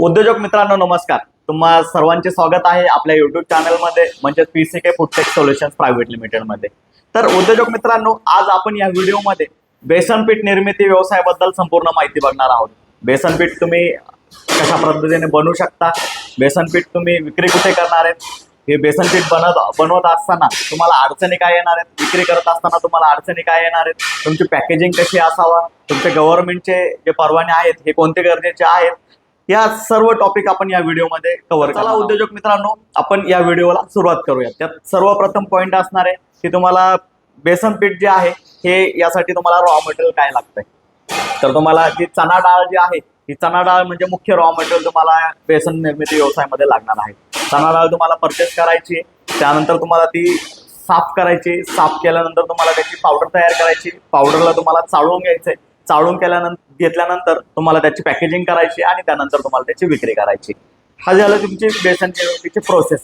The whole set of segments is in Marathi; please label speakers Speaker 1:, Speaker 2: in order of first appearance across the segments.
Speaker 1: उद्योजक मित्रांनो नमस्कार. तुम्हा सर्वांचे स्वागत आहे आपल्या युट्यूब चॅनलमध्ये म्हणजेच P C K Foodtech solutions private लिमिटेडमध्ये तर उद्योजक मित्रांनो आज आपण या व्हिडिओमध्ये बेसन पीठ निर्मिती व्यवसायाबद्दल संपूर्ण माहिती बघणार आहोत. बेसन पीठ तुम्ही कशा पद्धतीने बनवू शकता? बेसन पीठ तुम्ही विक्री कुठे करणार आहेत? हे बेसन पीठ बनत बनवत असताना तुम्हाला अडचणी काय येणार आहेत? विक्री करत असताना तुम्हाला अडचणी काय येणार आहेत? तुमची पॅकेजिंग कशी असावा? तुमचे गव्हर्नमेंटचे जे परवाने आहेत हे कोणते गरजेचे आहेत? या सर्व टॉपिक आपण या व्हिडिओमध्ये कव्हर चला उद्योजक मित्रांनो आपण या व्हिडिओला सुरुवात करूया त्यात सर्वप्रथम पॉईंट असणार आहे की तुम्हाला बेसन पीठ जे आहे हे यासाठी तुम्हाला रॉ मटेरियल काय लागतंय? तर तुम्हाला जी चणा डाळ जी आहे ही चणा डाळ म्हणजे मुख्य रॉ मटेरियल तुम्हाला बेसन निर्मिती व्यवसायामध्ये लागणार आहे. चणा डाळ तुम्हाला परचेस करायची त्यानंतर तुम्हाला ती साफ करायची साफ केल्यानंतर तुम्हाला त्याची पावडर तयार करायची पावडरला तुम्हाला चाळून घ्यायचंय. चाळून केल्यानंतर घेतल्यानंतर तुम्हाला त्याची पॅकेजिंग करायची आणि त्यानंतर तुम्हाला त्याची विक्री करायची. हा झालं तुमची बेसन प्रोसेस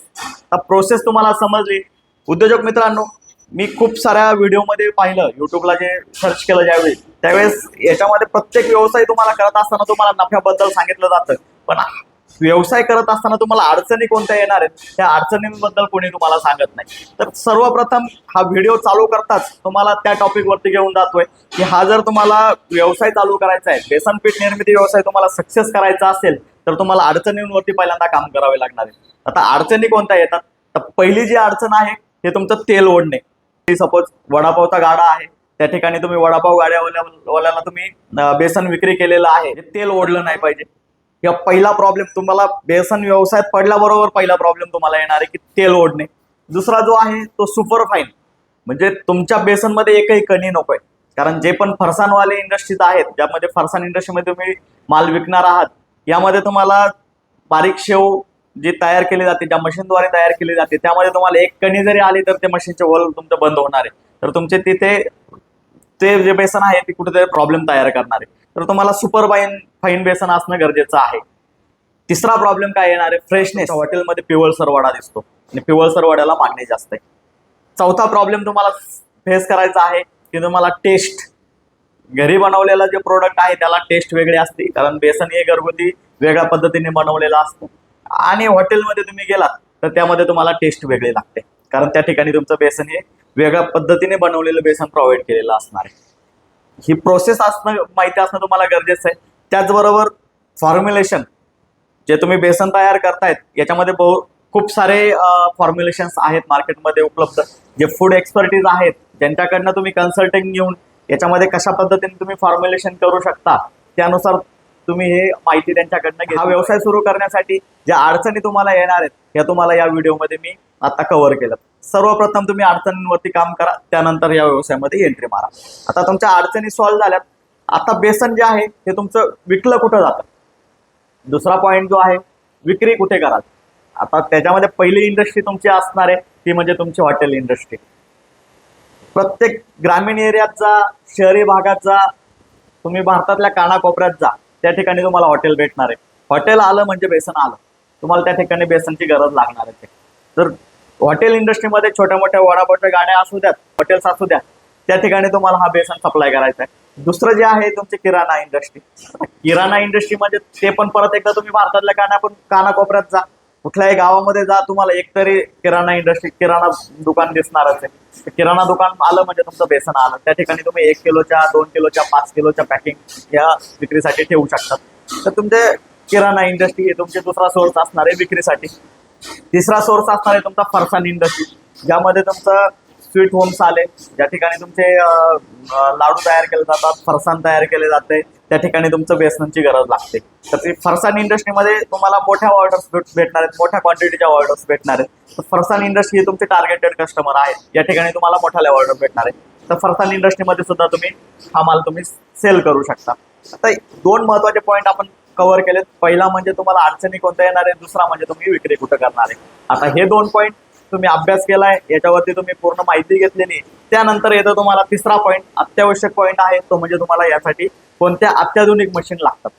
Speaker 1: तर प्रोसेस तुम्हाला समजली. उद्योजक मित्रांनो मी खूप साऱ्या व्हिडिओमध्ये पाहिलं. युट्यूबला जे सर्च केलं ज्यावेळी त्यावेळेस याच्यामध्ये प्रत्येक व्यवसाय तुम्हाला करत असताना तुम्हाला नफ्याबद्दल सांगितलं जातं. पण व्यवसाय करत असताना तुम्हाला अडचणी कोणत्या येणार आहेत? त्या अडचणींबद्दल कोणी तुम्हाला सांगत नाही. तर सर्वप्रथम हा व्हिडिओ चालू करताच तुम्हाला त्या टॉपिक वरती घेऊन जातोय. की हा जर तुम्हाला व्यवसाय चालू करायचा आहे बेसन पीठ निर्मिती व्यवसाय तुम्हाला सक्सेस करायचा असेल तर तुम्हाला अडचणींवरती पहिल्यांदा काम करावे लागणार आहे. आता अडचणी कोणत्या येतात? तर पहिली जी अडचण आहे हे तुमचं तेल ओढणे. सपोज वडापावचा गाडा आहे त्या ठिकाणी तुम्ही वडापाव गाड्यावाल्याला तुम्ही बेसन विक्री केलेलं आहे. तेल ओढलं नाही पाहिजे. किंवा पहिला प्रॉब्लेम तुम्हाला बेसन व्यवसायात पडल्याबरोबर पहिला प्रॉब्लेम तुम्हाला येणार आहे की तेल ओढणे. दुसरा जो आहे तो सुपर फाईन म्हणजे तुमच्या बेसनमध्ये एकही कणी नको आहे कारण जे पण फरसाणवाले इंडस्ट्रीज आहेत ज्यामध्ये फरसाण इंडस्ट्रीमध्ये तुम्ही माल विकणार आहात यामध्ये तुम्हाला बारीक शेव जे तयार केले जाते ज्या मशीनद्वारे तयार केले जाते त्यामध्ये तुम्हाला एक कणी जरी आली तर ते मशीनचे वल तुमचं बंद होणार आहे. तर तुमचे तिथे ते जे बेसन आहे ते कुठेतरी प्रॉब्लेम तयार करणार आहे. तर तुम्हाला सुपर फाईन फाईन बेसन असणं गरजेचं आहे. तिसरा प्रॉब्लेम काय येणार आहे? फ्रेशनेस हॉटेलमध्ये पिवळसर वडा दिसतो. आणि पिवळसर वड्याला मागणी जास्त आहे. चौथा प्रॉब्लेम तुम्हाला फेस करायचा आहे की तुम्हाला टेस्ट घरी बनवलेलं जे प्रोडक्ट आहे त्याला टेस्ट वेगळी असते. कारण बेसन हे घरगुती वेगळ्या पद्धतीने बनवलेलं असतं. आणि हॉटेलमध्ये तुम्ही गेलात तर त्यामध्ये तुम्हाला टेस्ट वेगळी लागते. कारण त्या ठिकाणी तुमचं बेसन हे वेगळ्या पद्धतीने बनवलेलं बेसन प्रोव्हाइड केलेलं असणार आहे. ही प्रोसेस असणं माहिती असणं तुम्हाला गरजेचं आहे. त्याचबरोबर फॉर्म्युलेशन जे तुम्ही बेसन तयार करतायत याच्यामध्ये बहु खूप सारे फॉर्म्युलेशन्स आहेत मार्केटमध्ये उपलब्ध. जे फूड एक्सपर्टीज आहेत ज्यांच्याकडनं तुम्ही कन्सल्टिंग घेऊन याच्यामध्ये कशा पद्धतीने तुम्ही फॉर्म्युलेशन करू शकता त्यानुसार तुम्ही हे माहिती त्यांच्याकडनं घ्या हा व्यवसाय सुरू करण्यासाठी ज्या अडचणी तुम्हाला येणार आहेत या तुम्हाला या व्हिडिओमध्ये मी आता कव्हर केलं. सर्वप्रथम तुम्ही अडचणींवरती काम करा त्यानंतर या व्यवसायामध्ये एंट्री मारा. आता तुमच्या अडचणी सॉल्व्ह झाल्यात. आता बेसन जे आहे हे तुमचं विकलं कुठं जातं? दुसरा पॉईंट जो आहे विक्री कुठे कराल आता त्याच्यामध्ये पहिली इंडस्ट्री तुमची असणार आहे ती म्हणजे तुमची हॉटेल इंडस्ट्री प्रत्येक ग्रामीण एरियात जा शहरी भागात जा तुम्ही भारतातल्या कानाकोपऱ्यात जा. त्या ठिकाणी तुम्हाला हॉटेल भेटणार आहे. हॉटेल आलं म्हणजे बेसन आलं. तुम्हाला त्या ठिकाणी बेसनची गरज लागणार आहे. तर हॉटेल इंडस्ट्रीमध्ये छोट्या मोठ्या वडापावच्या गाड्या असू द्यात हॉटेल्स असू द्या त्या ठिकाणी तुम्हाला हा बेसन सप्लाय करायचा आहे. दुसरं जे आहे तुमची किराणा इंडस्ट्री. किराणा इंडस्ट्री म्हणजे ते पण परत एकदा तुम्ही भारतातल्या काना पण कानाकोपऱ्यात जा. कुठल्याही गावामध्ये जा तुम्हाला एकतरी किराणा इंडस्ट्री किराणा दुकान दिसणारच आहे. किराणा दुकान आलं म्हणजे तुमचं बेसन आलं. त्या ठिकाणी तुम्ही एक किलोच्या दोन किलोच्या पाच किलोच्या पॅकिंग या विक्रीसाठी ठेवू शकतात तर तुमचे किराणा इंडस्ट्री हे तुमचे दुसरा सोर्स असणार आहे विक्रीसाठी. तिसरा सोर्स असणार आहे तुमचा फरसाण इंडस्ट्री ज्यामध्ये तुमचं स्वीट होम्स आले. ज्या ठिकाणी तुमचे लाडू तयार केले जातात फरसाण तयार केले जाते त्या ठिकाणी तुमचं बेसनची गरज लागते. तर ती फरसाण इंडस्ट्रीमध्ये तुम्हाला मोठ्या ऑर्डर्स भेटणार आहेत मोठ्या क्वांटिटीच्या ऑर्डर्स भेटणार आहेत. तर फरसाण इंडस्ट्री हे तुमचे टार्गेटेड कस्टमर आहेत. या ठिकाणी तुम्हाला मोठ्या ऑर्डर भेटणार आहे तर फरसाण इंडस्ट्रीमध्ये सुद्धा तुम्ही हा माल तुम्ही सेल करू शकता. आता दोन महत्त्वाचे पॉईंट आपण कव्हर केलेत. पहिला म्हणजे तुम्हाला अडचणी कोणत्या येणार आहे दुसरा म्हणजे तुम्ही विक्री कुठं करणार आहे? आता हे दोन पॉईंट तुम्ही अभ्यास केलाय याच्यावरती तुम्ही पूर्ण माहिती घेतलेली त्यानंतर येतं तुम्हाला तिसरा पॉईंट अत्यावश्यक पॉईंट आहे तो म्हणजे तुम्हाला यासाठी कोणत्या अत्याधुनिक मशीन लागतात.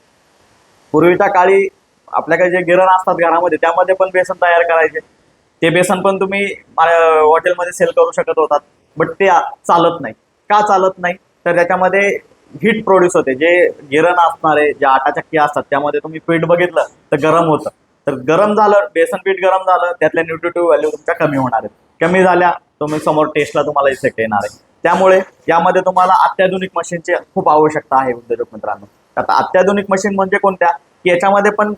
Speaker 1: पूर्वीच्या काळी आपल्याकडे जे गिरण असतात घरामध्ये त्यामध्ये पण बेसन तयार करायचे. ते बेसन पण तुम्ही हॉटेलमध्ये सेल करू शकत होतात बट ते चालत नाही. का चालत नाही? तर त्याच्यामध्ये हीट प्रोड्यूस होते जे गिरण असणारे जे आटा चक्की असतात त्यामध्ये तुम्ही पीठ बघितलं तर गरम होतं. तर गरम झालं बेसन पीठ गरम झालं त्यातल्या न्यूट्रिटिव्ह व्हॅल्यू तुमच्या कमी होणार आहेत. कमी झाल्या तुम्ही समोर टेस्टला तुम्हाला इफेक्ट येणार आहे. त्यामुळे यामध्ये तुम्हाला अत्याधुनिक मशीनची खूप आवश्यकता आहे उद्योजक मित्रांनो. आता अत्याधुनिक मशीन म्हणजे कोणत्या? की याच्यामध्ये पण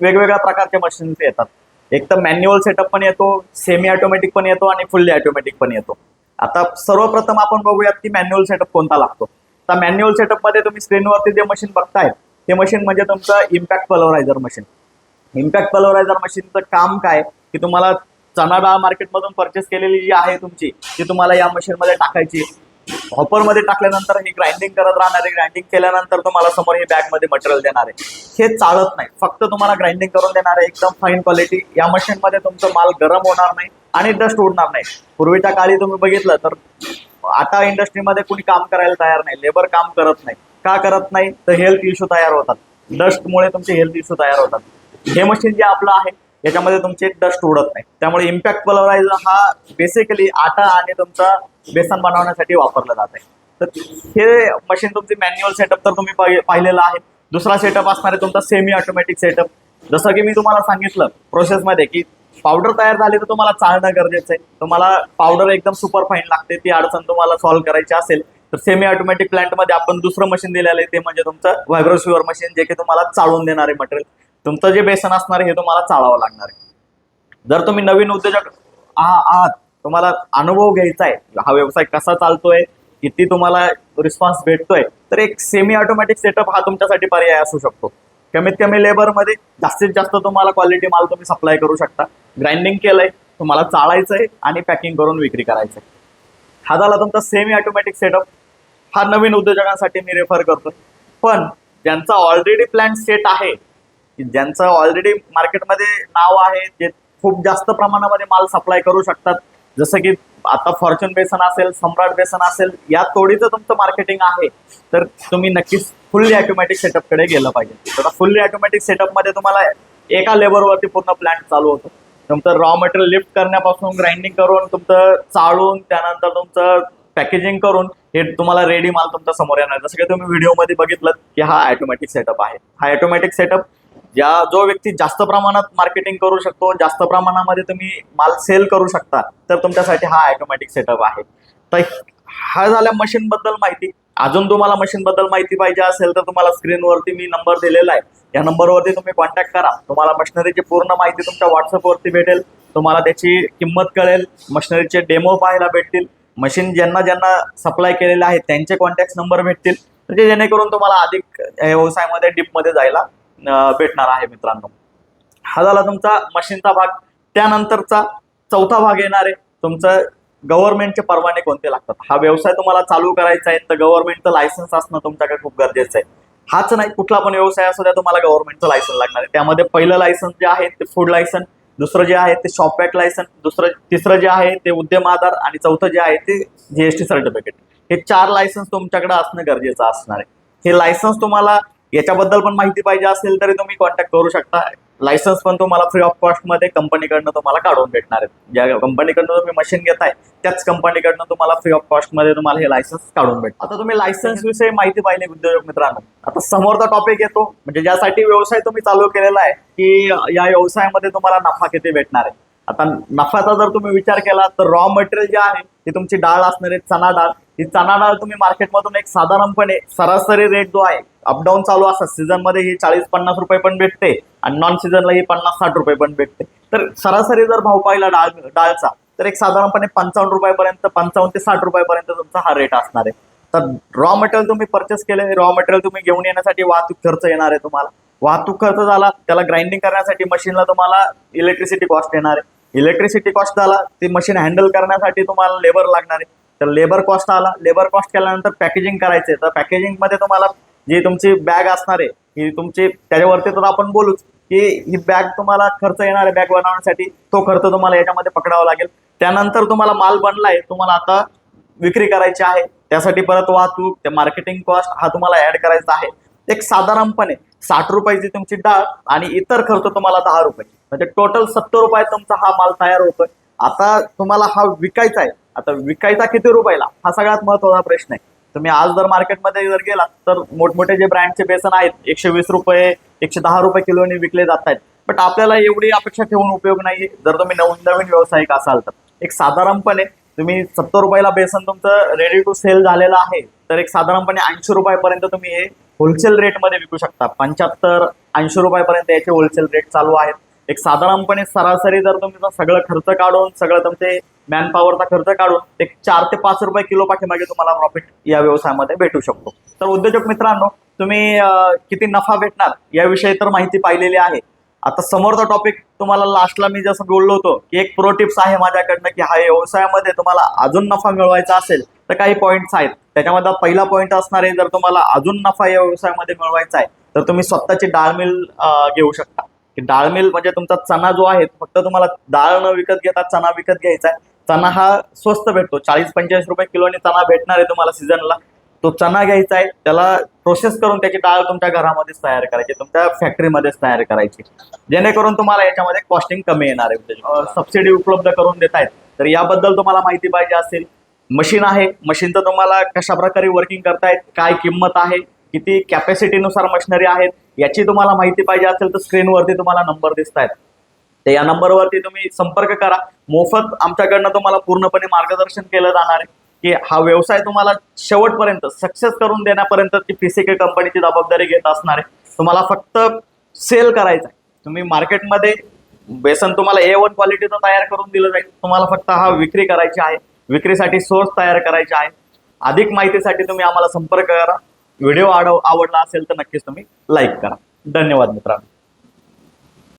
Speaker 1: वेगवेगळ्या प्रकारच्या मशीन्स येतात. एक तर मॅन्युअल सेटअप पण येतो सेमी ऑटोमॅटिक पण येतो आणि फुल्ली ऑटोमॅटिक पण येतो. आता सर्वप्रथम आपण बघूयात की मॅन्युअल सेटअप कोणता लागतो. तर मॅन्युअल सेटअपमध्ये तुम्ही स्क्रीनवरती जे मशीन बघताय ते मशीन म्हणजे तुमचं impact pulverizer machine impact pulverizer मशीनचं काम काय? की तुम्हाला चना डाळ मार्केटमधून परचेस केलेली जी आहे तुमची ती तुम्हाला या मशीनमध्ये टाकायची. हॉपरमध्ये टाकल्यानंतर ही ग्राइंडिंग करत राहणार आहे ग्राइंडिंग केल्यानंतर तुम्हाला समोर हे बॅगमध्ये मटेरियल देणार. आहे हे चालत नाही. फक्त तुम्हाला ग्राइंडिंग करून देणार आहे एकदम फाईन क्वालिटी या मशीनमध्ये तुमचं माल गरम होणार नाही आणि डस्ट उडणार नाही. पूर्वीच्या काळी तुम्ही बघितलं तर आता इंडस्ट्रीमध्ये कुणी काम करायला तयार नाही. लेबर काम करत नाही. का करत नाही? तर हेल्थ इश्यू तयार होतात. डस्टमुळे तुमचे हेल्थ इश्यू तयार होतात. हे मशीन जे आपलं आहे याच्यामध्ये तुमचे डस्ट उडत नाही. त्यामुळे इम्पॅक्ट पलवरायझर हा बेसिकली आटा आणि तुमचा बेसन बनवण्यासाठी वापरला जात आहे. तर हे मशीन तुमची मॅन्युअल सेटअप तर तुम्ही पाहिलेलं आहे. दुसरा सेटअप असणार आहे तुमचा सेमी ऑटोमॅटिक सेटअप जसं की मी तुम्हाला सांगितलं प्रोसेसमध्ये की पावडर तयार झाली तर तुम्हाला चालणं गरजेचं आहे. तुम्हाला पावडर एकदम सुपर फाईन लागते. ती अडचण तुम्हाला सॉल्व्ह करायची असेल तर सेमी ऑटोमॅटिक प्लांटमध्ये आपण दुसरं मशीन दिलेलं आहे. ते म्हणजे तुमचं व्हायब्रोस्युअर मशीन जे की तुम्हाला चाळून देणारे मटेरियल तुमचं जे बेसन असणार हे तुम्हाला चाळावं लागणार आहे. जर तुम्ही नवीन उद्योजक आ- आहात तुम्हाला अनुभव घ्यायचा आहे हा व्यवसाय कसा चालतोय किती तुम्हाला रिस्पॉन्स भेटतोय तर एक सेमी ऑटोमॅटिक सेटअप हा तुमच्यासाठी पर्याय असू शकतो. कमीत कमी लेबरमध्ये जास्तीत जास्त तुम्हाला क्वालिटी माल तुम्ही सप्लाय करू शकता. ग्राइंडिंग केलंय तुम्हाला चाळायचंय आणि पॅकिंग करून विक्री करायचंय. हा झाला तुमचा सेमी ऑटोमॅटिक सेटअप हा नवीन उद्योजकांसाठी मी रेफर करतो. पण ज्यांचा ऑलरेडी प्लॅन सेट आहे की ज्यांचं ऑलरेडी मार्केटमध्ये नाव आहे जे खूप जास्त प्रमाणामध्ये माल सप्लाय करू शकतात. जसं की आता फॉर्च्युन बेसन असेल सम्राट बेसन असेल या तोडीचं तुमचं मार्केटिंग आहे तर तुम्ही नक्कीच फुल्ली ऑटोमॅटिक सेटअपकडे गेलं पाहिजे. तर फुल्ली ऑटोमॅटिक सेटअपमध्ये तुम्हाला एका लेबरवरती पूर्ण प्लांट चालू होतो. तुमचं रॉ मटेरियल लिफ्ट करण्यापासून ग्राइंडिंग करून तुमचं चाळून त्यानंतर तुमचं पॅकेजिंग करून हे तुम्हाला रेडी माल तुमच्यासमोर येणार. जसं की तुम्ही व्हिडिओमध्ये बघितलं की हा ऑटोमॅटिक सेटअप आहे. हा ऑटोमॅटिक सेटअप ज्या जो व्यक्ती जास्त प्रमाणात मार्केटिंग करू शकतो जास्त प्रमाणामध्ये तुम्ही माल सेल करू शकता तर तुमच्यासाठी हा ऑटोमॅटिक सेटअप आहे. तर हा झाल्या मशीन बद्दल माहिती. अजून तुम्हाला मशीन बद्दल माहिती पाहिजे असेल तर तुम्हाला स्क्रीनवरती मी नंबर दिलेला आहे. या नंबरवरती तुम्ही कॉन्टॅक्ट करा. तुम्हाला मशिनरीची पूर्ण माहिती तुमच्या व्हॉट्सअपवरती भेटेल. तुम्हाला त्याची किंमत कळेल. मशिनरीचे डेमो पाहायला भेटतील. मशीन ज्यांना ज्यांना सप्लाय केलेले आहे त्यांचे कॉन्टॅक्ट नंबर भेटतील. म्हणजे जे जेणेकरून तुम्हाला अधिक व्यवसायामध्ये डीपमध्ये जायला भेटणार आहे मित्रांनो. हा झाला तुमचा मशीनचा भाग. त्यानंतरचा चौथा भाग येणार आहे. तुमचं गव्हर्नमेंटचे परवाने कोणते लागतात? हा व्यवसाय तुम्हाला चालू करायचा आहे. तर गव्हर्नमेंटचं लायसन्स असणं तुमच्याकडे खूप गरजेचं आहे. हाच नाही कुठला पण व्यवसाय असू द्या तुम्हाला गव्हर्नमेंटचं लायसन लागणार आहे. त्यामध्ये पहिलं लायसन्स जे आहे ते फूड लायसन दुसरं जे आहे ते शॉपॅक लायसन दुसरं तिसरं जे आहे ते उद्यम आधार आणि चौथं जे आहे ते जीएसटी सर्टिफिकेट हे चार लायसन्स तुमच्याकडे असणं गरजेचं असणार आहे. हे लायसन्स तुम्हाला याच्याबद्दल पण माहिती पाहिजे असेल तरी तुम्ही कॉन्टॅक्ट करू शकता. लायसन्स पण तुम्हाला फ्री ऑफ कॉस्टमध्ये कंपनीकडनं तुम्हाला काढून भेटणार आहेत ज्या कंपनीकडनं तुम्ही मशीन घेताय त्याच कंपनीकडनं तुम्हाला फ्री ऑफ कॉस्टमध्ये तुम्हाला हे लायसन्स काढून भेटतं आता तुम्ही लायसन्स विषयी माहिती पाहिली उद्योजक मित्रांनो. आता समोरचा टॉपिक येतो. म्हणजे ज्यासाठी व्यवसाय तुम्ही चालू केलेला आहे की या व्यवसायामध्ये तुम्हाला नफा किती भेटणार आहे. आता नफ्याचा जर तुम्ही विचार केला तर रॉ मटेरियल जे आहे ती तुमची डाळ असणार आहे चना डाळ. ही चणा डाळ तुम्ही मार्केटमधून एक साधारणपणे सरासरी रेट जो आहे अपडाऊन चालू असतात. सीझनमध्ये ही चाळीस पन्नास रुपये पण भेटते आणि नॉन सीझनला ही पन्नास साठ रुपये पण भेटते. तर सरासरी जर भाव पाहिला डाळ डाळचा तर एक साधारणपणे पंचावन्न रुपयापर्यंत पंचावन्न ते साठ रुपयापर्यंत तुमचा हा रेट असणार आहे. तर रॉ मटेरियल तुम्ही परचेस केले रॉ मटेरियल तुम्ही घेऊन येण्यासाठी वाहतूक खर्च येणार आहे तुम्हाला. वाहतूक खर्च झाला त्याला ग्राइंडिंग करण्यासाठी मशीनला तुम्हाला इलेक्ट्रिसिटी कॉस्ट येणार आहे. इलेक्ट्रिसिटी कॉस्ट झाला ती मशीन हँडल करण्यासाठी तुम्हाला लेबर लागणार आहे. तर लेबर कॉस्ट आला. लेबर कॉस्ट केल्यानंतर पॅकेजिंग करायचे तर पॅकेजिंगमध्ये तुम्हाला जी तुमची बॅग असणार आहे ही तुमची त्याच्यावरती तर आपण बोलूच की ही बॅग तुम्हाला खर्च येणार आहे बॅग बनवण्यासाठी. तो खर्च तुम्हाला याच्यामध्ये पकडावा लागेल. त्यानंतर तुम्हाला माल बनलाय तुम्हाला आता विक्री करायची आहे. त्यासाठी परत वाहतूक ते मार्केटिंग कॉस्ट हा तुम्हाला ऍड करायचा आहे. एक साधारणपणे साठ रुपयाची तुमची डाळ आणि इतर खर्च तुम्हाला दहा रुपये. म्हणजे टोटल सत्तर रुपये तुमचा हा माल तयार होतोय. आता तुम्हाला हा विकायचा आहे. आता विकायचा किती रुपयाला? हा सगळ्यात महत्त्वाचा प्रश्न आहे. तुम्ही आज जर मार्केटमध्ये जर गेला तर मोठमोठे जे ब्रँडचे बेसन आहेत एकशे वीस रुपये एकशे दहा रुपये किलोने विकले जात आहेत बट आपल्याला एवढी अपेक्षा ठेवून उपयोग नाही जर तुम्ही नवीन नवीन व्यावसायिक असाल तर. एक साधारणपणे तुम्ही सत्तर रुपयाला बेसन तुमचं रेडी टू सेल झालेलं आहे तर एक साधारणपणे ऐंशी रुपयापर्यंत तुम्ही हे होलसेल रेटमध्ये विकू शकता. पंच्याहत्तर ऐंशी रुपयापर्यंत याचे होलसेल रेट चालू आहेत. एक साधारणपणे सरासरी जर तुम्ही सगळं खर्च काढून सगळं तुमचे मॅन पॉवरचा खर्च काढून एक चार ते पाच रुपये किलो पाठीमागे तुम्हाला प्रॉफिट या व्यवसायामध्ये भेटू शकतो. तर उद्योजक मित्रांनो तुम्ही किती नफा भेटणार याविषयी तर माहिती पाहिलेली आहे. आता समोरचा टॉपिक तुम्हाला लास्टला मी जसं बोललो होतो की एक प्रो टिप्स आहे माझ्याकडनं की हा व्यवसायामध्ये तुम्हाला अजून नफा मिळवायचा असेल तर काही पॉईंट्स आहेत. त्याच्यामध्ये पहिला पॉईंट असणार आहे जर तुम्हाला अजून नफा या व्यवसायामध्ये मिळवायचा आहे तर तुम्ही स्वतःची डाळ मिल घेऊ शकता. की डाळ मिल म्हणजे तुमचा चणा जो आहे फक्त तुम्हाला डाळ न विकत घेता चणा विकत घ्यायचा आहे. चणा हा स्वस्त भेटतो चाळीस पंचेचाळीस रुपये किलोने चणा भेटणार आहे तुम्हाला सीझनला. तो चणा घ्यायचा आहे त्याला प्रोसेस करून त्याची डाळ तुमच्या घरामध्येच तयार करायची तुमच्या फॅक्टरीमध्येच तयार करायची. जेणेकरून तुम्हाला याच्यामध्ये कॉस्टिंग कमी येणार आहे. म्हणजे, सबसिडी उपलब्ध करून देत आहेत. तर याबद्दल तुम्हाला माहिती पाहिजे असेल. मशीन आहे मशीनचं तुम्हाला कशा प्रकारे वर्किंग करतायत काय किंमत आहे किती कॅपॅसिटीनुसार मशिनरी आहेत याची तुम्हाला माहिती पाहिजे असेल तर स्क्रीनवरती तुम्हाला नंबर दिसत आहेत तर या नंबरवरती तुम्ही संपर्क करा. मोफत आमच्याकडनं तुम्हाला पूर्णपणे मार्गदर्शन केलं जाणार आहे. की हा व्यवसाय तुम्हाला शेवटपर्यंत सक्सेस करून देण्यापर्यंत ती पीसीके कंपनीची जबाबदारी घेत असणार आहे. तुम्हाला फक्त सेल करायचं आहे. तुम्ही मार्केटमध्ये बेसन तुम्हाला ए वन क्वालिटीचं तयार करून दिलं जाईल. तुम्हाला फक्त हा विक्री करायची आहे. विक्रीसाठी सोर्स तयार करायचे आहे. अधिक माहितीसाठी तुम्ही आम्हाला संपर्क करा. व्हिडिओ आवडला असेल तर नक्कीच तुम्ही लाईक करा. धन्यवाद मित्रांनो.